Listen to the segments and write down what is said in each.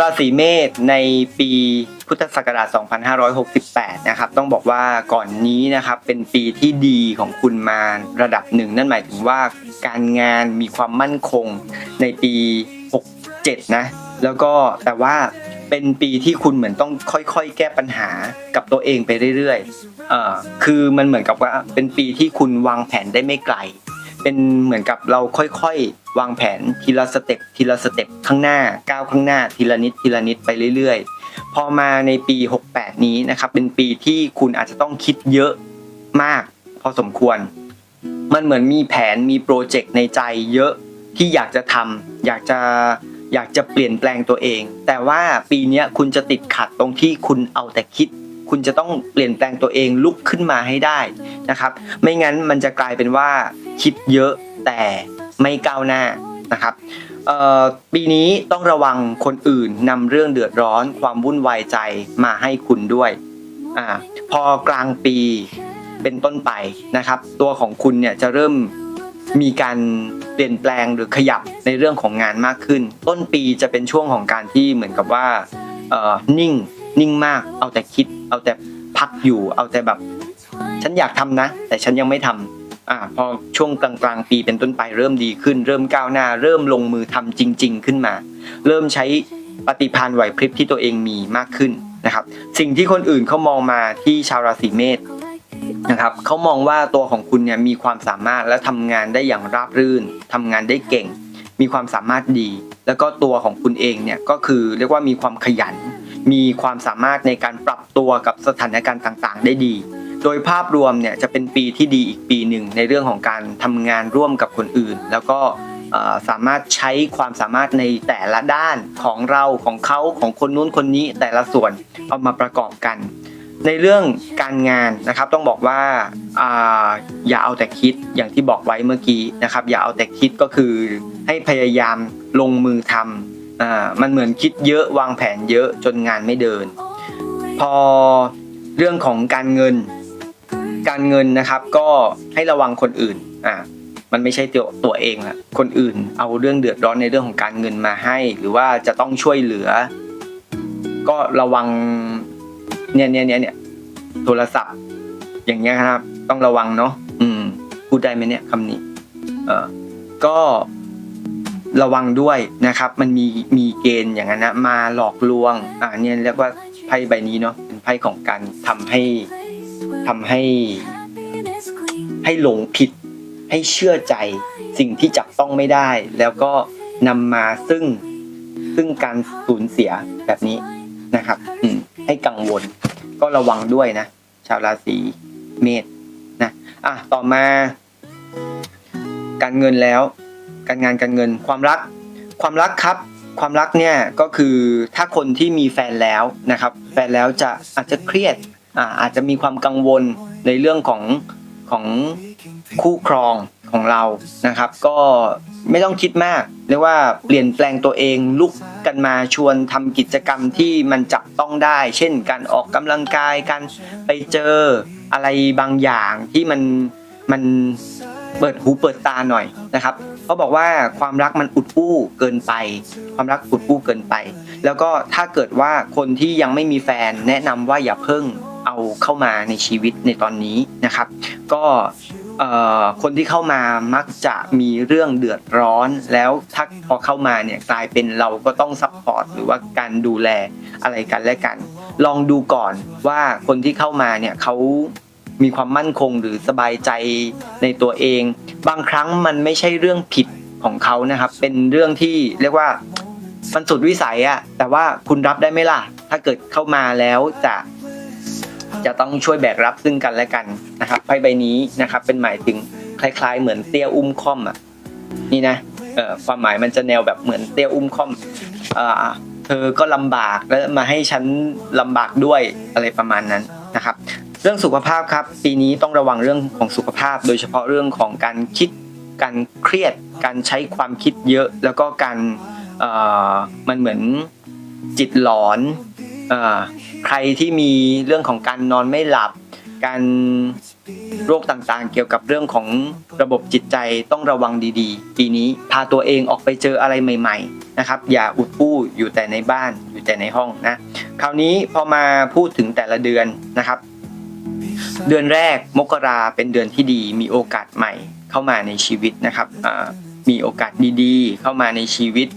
ราศีเมษในปีพุทธศักราช 2568 นะครับ ต้องบอกว่าก่อนนี้นะครับเป็นปีที่ดีของคุณมาระดับหนึ่ง นั่นหมายถึงว่าการงานมีความมั่นคงในปี 67 นะ แล้วก็แต่ว่าเป็นปีที่คุณเหมือนต้องค่อยๆ แก้ปัญหากับตัวเองไปเรื่อยๆ เอ่อ คือมันเหมือนกับว่าเป็นปีที่คุณวางแผนได้ไม่ไกล เป็นเหมือนกับเราค่อยๆ วางแผนทีละสเต็ปทีละสเต็ปข้างหน้าก้าวข้างหน้าทีละนิดทีละนิดไปเรื่อยๆ พอมาในปี 68 นี้นะครับเป็นปีที่คุณอาจจะต้องคิดเยอะมาก พอสมควร มันเหมือนมีแผนมีโปรเจกต์ในใจเยอะที่อยากจะทำอยากจะอยากจะเปลี่ยนแปลงตัวเอง แต่ว่าปีนี้คุณจะติดขัดตรงที่คุณเอาแต่คิด คุณจะต้องเปลี่ยนแปลงตัวเองลุกขึ้นมาให้ได้นะครับ ไม่งั้นมันจะกลายเป็นว่า คิดเยอะแต่ไม่ก้าวหน้านะครับปีนี้ต้องระวังคนอื่นนำเรื่องเดือดร้อนความวุ่นวายใจมาให้คุณด้วยอพอกลางปีเป็นต้นไปนะครับ ตัวของคุณเนี่ยจะเริ่มมีการเปลี่ยนแปลงหรือขยับในเรื่องของงานมากขึ้น ต้นปีจะเป็นช่วงของการที่เหมือนกับว่านิ่งนิ่งมาก เอาแต่คิด เอาแต่พักอยู่ เอาแต่แบบ ฉันอยากทำนะ แต่ฉันยังไม่ทำ อ่าพอช่วงกลางๆปีเป็นต้นไปเริ่มดีขึ้น เริ่มก้าวหน้า เริ่มลงมือทำจริง ๆ ขึ้นมา เริ่มใช้ปฏิภาณไหวพริบที่ตัวเองมีมากขึ้นนะครับ สิ่งที่คนอื่นเขามองมาที่ชาวราศีเมษนะครับเขามองว่าตัวของคุณเนี่ยมีความสามารถและทำงานได้อย่างราบรื่นทำงานได้เก่ง มีความสามารถดี แล้วก็ตัวของคุณเองเนี่ยก็คือเรียกว่ามีความขยัน มีความสามารถในการปรับตัวกับสถานการณ์ต่างๆ ได้ดี โดยภาพรวมเนี่ยจะเป็นปีที่ดีอีกปีหนึ่งในเรื่องของการทำงานร่วมกับคนอื่น แล้วก็สามารถใช้ความสามารถในแต่ละด้านของเราของเขาของคนนู้นคนนี้แต่ละส่วนเอามาประกอบกัน ในเรื่องการงานนะครับต้องบอกว่าอย่าเอาแต่คิดอย่างที่บอกไว้เมื่อกี้นะครับ อย่าเอาแต่คิดก็คือให้พยายามลงมือทำมันเหมือนคิดเยอะวางแผนเยอะจนงานไม่เดิน พอเรื่องของการเงิน การเงินนะครับก็ให้ระวังคนอื่นอ่ามันไม่ใช่ตัวตัวเองละคนอื่นเอาเรื่องเดือดร้อนในเรื่องของการเงินมาให้ หรือว่าจะต้องช่วยเหลือ ก็ระวังเนี่ยเนี่ยเนี่ยเนี่ยโทรศัพท์ อย่างเงี้ยครับ ต้องระวังเนาะอืมพูดได้ไหมเนี่ยคำนี้ เออก็ระวังด้วยนะครับ มันมีมีเกณฑ์อย่างนั้นนะมาหลอกลวง อ่าเนี่ยเรียกว่าไพ่ใบนี้เนาะเป็นไพ่ของการทำให้ ทำให้ ให้หลงผิด ให้เชื่อใจสิ่งที่จับต้องไม่ได้ แล้วก็นำมาซึ่งซึ่งการสูญเสียแบบนี้นะครับ อืมให้กังวล ก็ระวังด้วยนะ ชาวราศีเมษนะอะต่อมา การเงินแล้ว การงานการเงิน ความรัก ความรักครับ ความรักเนี่ยก็คือถ้าคนที่มีแฟนแล้วนะครับ แฟนแล้วจะอาจจะเครียด อ่าอาจจะมีความกังวลในเรื่องของของคู่ครองของเรานะครับ ก็ไม่ต้องคิดมากเรียกว่าเปลี่ยนแปลงตัวเองลุกกันมาชวนทำกิจกรรมที่มันจับต้องได้ เช่น การออกกำลังกายการไปเจออะไรบางอย่างที่มันมันเปิดหูเปิดตาหน่อยนะครับเขาบอกว่าความรักมันอุดอู้เกินไป ความรักอุดอู้เกินไป แล้วก็ถ้าเกิดว่าคนที่ยังไม่มีแฟนแนะนำว่าอย่าเพิ่ง เอาเข้ามาในชีวิตในตอนนี้นะครับ ก็คนที่เข้ามามักจะมีเรื่องเดือดร้อนแล้วถ้าพอเข้ามาเนี่ยกลายเป็นเราก็ต้องซัพพอร์ตหรือว่าการดูแลอะไรกันและกัน ลองดูก่อนว่าคนที่เข้ามาเนี่ยเขามีความมั่นคงหรือสบายใจในตัวเอง บางครั้งมันไม่ใช่เรื่องผิดของเขานะครับ เป็นเรื่องที่เรียกว่ามันสุดวิสัยอะแต่ว่าคุณรับได้ไหมล่ะ ถ้าเกิดเข้ามาแล้วจะ จะต้องช่วยแบกรับซึ่งกันและกันนะครับไพ่ใบนี้นะครับเป็นหมายถึงคล้าย ๆ เหมือนเตี้ยอุ้มค่อมอะนี่นะเอ่อความหมายมันจะแนวแบบเหมือนเตี้ยอุ้มค่อมอ่าเธอก็ลำบากแล้วมาให้ฉันลำบากด้วยอะไรประมาณนั้นนะครับ เรื่องสุขภาพครับ ปีนี้ต้องระวังเรื่องของสุขภาพ โดยเฉพาะเรื่องของการคิดการเครียด การใช้ความคิดเยอะ แล้วก็การมันเหมือนจิตหลอน ใครที่มีเรื่องของการนอนไม่หลับ การโรคต่างๆ เกี่ยวกับเรื่องของระบบจิตใจต้องระวังดีๆ ปีนี้พาตัวเองออกไปเจออะไรใหม่ ๆ นะครับ อย่าอุดปู้อยู่แต่ในบ้านอยู่แต่ในห้องนะ คราวนี้พอมาพูดถึงแต่ละเดือนนะครับ เดือนแรกมกราเป็นเดือนที่ดี มีโอกาสใหม่เข้ามาในชีวิตนะครับมีโอกาสดีๆ เข้ามาในชีวิต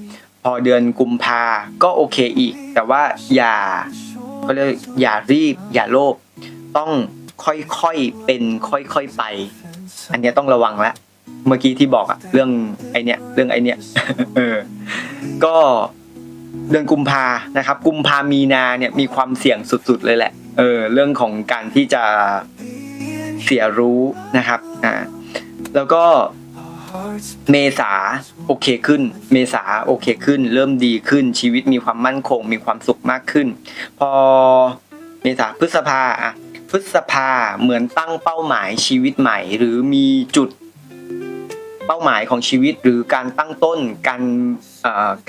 พอเดือนกุมภาก็โอเคอีก แต่ว่าอย่าก็เรียกอย่ารีบ อย่าโลภต้องค่อยๆเป็นค่อยๆไป อันนี้ต้องระวังละเมื่อกี้ที่บอกอะเรื่องไอเนี้ยเรื่องไอเนี้ยเออก็เดือนกุมภานะครับ กุมภามีนาเนี่ยมีความเสี่ยงสุดๆเลยแหละ เออ เรื่องของการที่จะเสียรู้นะครับ อ่า แล้วก็ เมษาโอเคขึ้น เมษาโอเคขึ้น เริ่มดีขึ้นชีวิตมีความมั่นคง มีความสุขมากขึ้น พอเมษาพฤษภาอะพฤษภาเหมือนตั้งเป้าหมายชีวิตใหม่ หรือมีจุดเป้าหมายของชีวิตหรือการตั้งต้นการ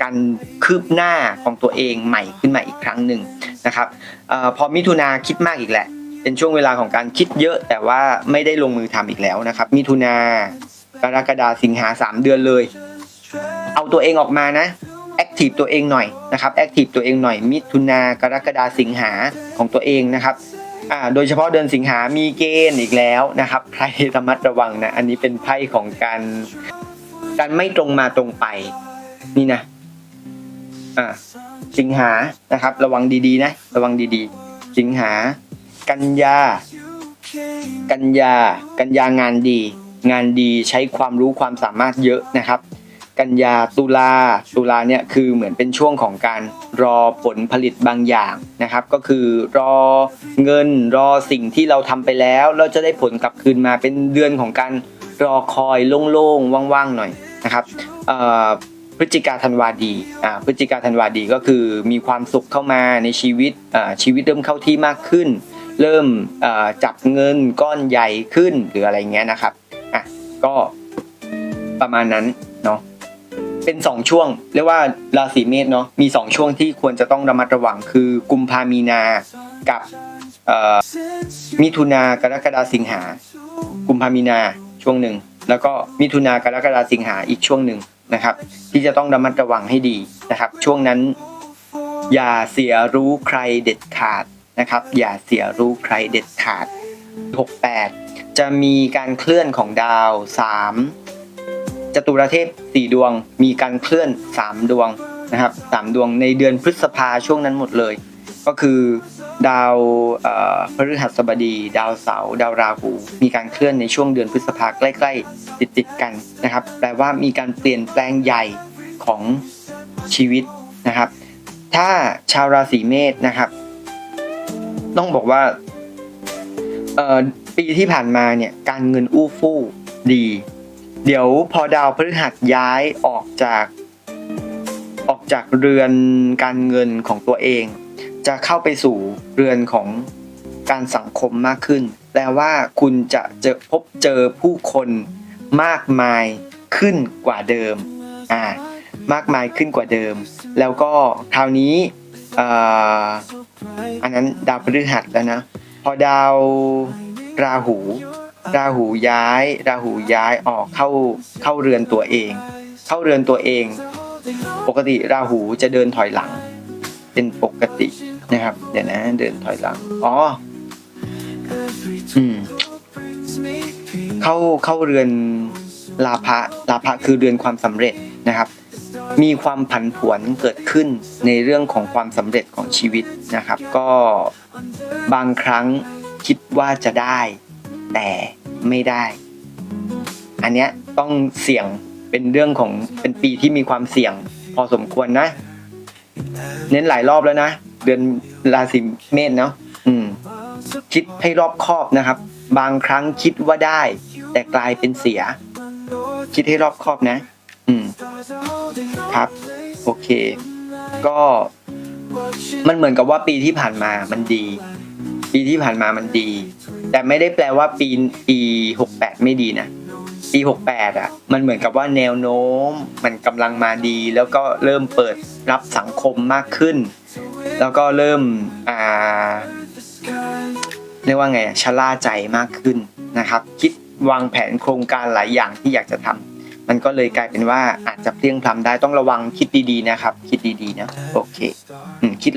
การคืบหน้าของตัวเองใหม่ขึ้นมาอีกครั้งหนึ่งนะครับอพอมิถุนาคิดมากอีกแหละ เป็นช่วงเวลาของการคิดเยอะแต่ว่าไม่ได้ลงมือทำอีกแล้วนะครับ มิถุนา กรกฎาสิงหาสามเดือนเลย เอาตัวเองออกมานะแอคทีฟตัวเองหน่อยนะครับแอคทีฟตัวเองหน่อย มิถุนากรกฎาสิงหาของตัวเองนะครับอ่าโดยเฉพาะเดือนสิงหามีเกณฑ์อีกแล้วนะครับใครระมัดระวังนะอันนี้เป็นไพ่ของการการไม่ตรงมาตรงไปนี่นะอ่าสิงหานะครับ ระวังดีๆนะระวังดีๆ สิงหา กันยา กันยา กันยางานดี งานดีใช้ความรู้ความสามารถเยอะนะครับ กันยาตุลาตุลาเนี่ยคือเหมือนเป็นช่วงของการรอผลผลิตบางอย่างนะครับ ก็คือรอเงินรอสิ่งที่เราทำไปแล้ว เราจะได้ผลกลับคืนมาเป็นเดือนของการรอคอยโล่งๆว่างๆหน่อยนะครับพฤศจิกาธันวาดีอ่าพฤศจิกาธันวาดีก็คือมีความสุขเข้ามาในชีวิตอ่าชีวิตเริ่มเข้าที่มากขึ้น เริ่มอ่อจับเงินก้อนใหญ่ขึ้นหรืออะไรเงี้ยนะครับ ก็ประมาณนั้นเนาะเป็นสองช่วง เรียกว่าราศีเมษเนาะมีสองช่วงที่ควรจะต้องระมัดระวังคือกุมภามีนากับมิถุนากรกฎาสิงหา กุมภามีนาช่วงหนึ่ง แล้วก็มิถุนากรกฎาสิงหาอีกช่วงหนึ่งนะครับ ที่จะต้องระมัดระวังให้ดีนะครับ ช่วงนั้น อย่าเสียรู้ใครเด็ดขาดนะครับ อย่าเสียรู้ใครเด็ดขาด 68 จะมีการเคลื่อนของดาว 3จตุรเทพสี่ดวง มีการเคลื่อนสามดวงนะครับสามดวงในเดือนพฤษภาช่วงนั้นหมดเลย ก็คือดาวพฤหัสบดี ดาวเสาร์ดาวราหู มีการเคลื่อนในช่วงเดือนพฤษภาใกล้ ๆ ติดๆกันนะครับ แปลว่ามีการเปลี่ยนแปลงใหญ่ของชีวิตนะครับ ถ้าชาวราศีเมษนะครับ ต้องบอกว่า ปีที่ผ่านมาเนี่ยการเงินอู้ฟู่ดี เดี๋ยวพอดาวพฤหัสย้ายออกจาก ออกจากเรือนการเงินของตัวเอง จะเข้าไปสู่เรือนของการสังคมมากขึ้นแปลว่าคุณจะเจอพบเจอผู้คนมากมายขึ้นกว่าเดิมอ่ามากมายขึ้นกว่าเดิม แล้วก็คราวนี้อ่ออันนั้นดาวพฤหัสแล้วนะ พอดาว ราหู ราหูย้าย ราหูย้ายออกเข้าเข้าเรือนตัวเอง เข้าเรือนตัวเอง ปกติราหูจะเดินถอยหลัง เป็นปกตินะครับ เดี๋ยวนะ เดินถอยหลัง อ๋อ อืม เข้าเข้าเรือนลาภะลาภะคือเรือนความสำเร็จนะครับ มีความผันผวนเกิดขึ้นในเรื่องของความสำเร็จของชีวิตนะครับ ก็บางครั้ง คิดว่าจะได้ แต่ไม่ได้ อันเนี้ยต้องเสี่ยงเป็นเรื่องของเป็นปีที่มีความเสี่ยง พอสมควรนะ เน้นหลายรอบแล้วนะ เดือนราศีเมษเนาะอืม คิดให้รอบคอบนะครับ บางครั้งคิดว่าได้ แต่กลายเป็นเสีย คิดให้รอบคอบนะ อืม ครับ โอเค ก็มันเหมือนกับว่าปีที่ผ่านมามันดี ปีที่ผ่านมามันดี แต่ไม่ได้แปลว่าปีปีหกแปดไม่ดีนะปีหกแปดอะ มันเหมือนกับว่าแนวโน้มมันกำลังมาดี แล้วก็เริ่มเปิดรับสังคมมากขึ้น แล้วก็เริ่มอ่าเรียกว่าไงชะล่าใจมากขึ้นนะครับ คิดวางแผนโครงการหลายอย่างที่อยากจะทำมันก็เลยกลายเป็นว่าอาจจะเพลียงพล้ำได้ต้องระวังคิดดีๆนะครับ คิดดีๆนะโอเค อืมคิด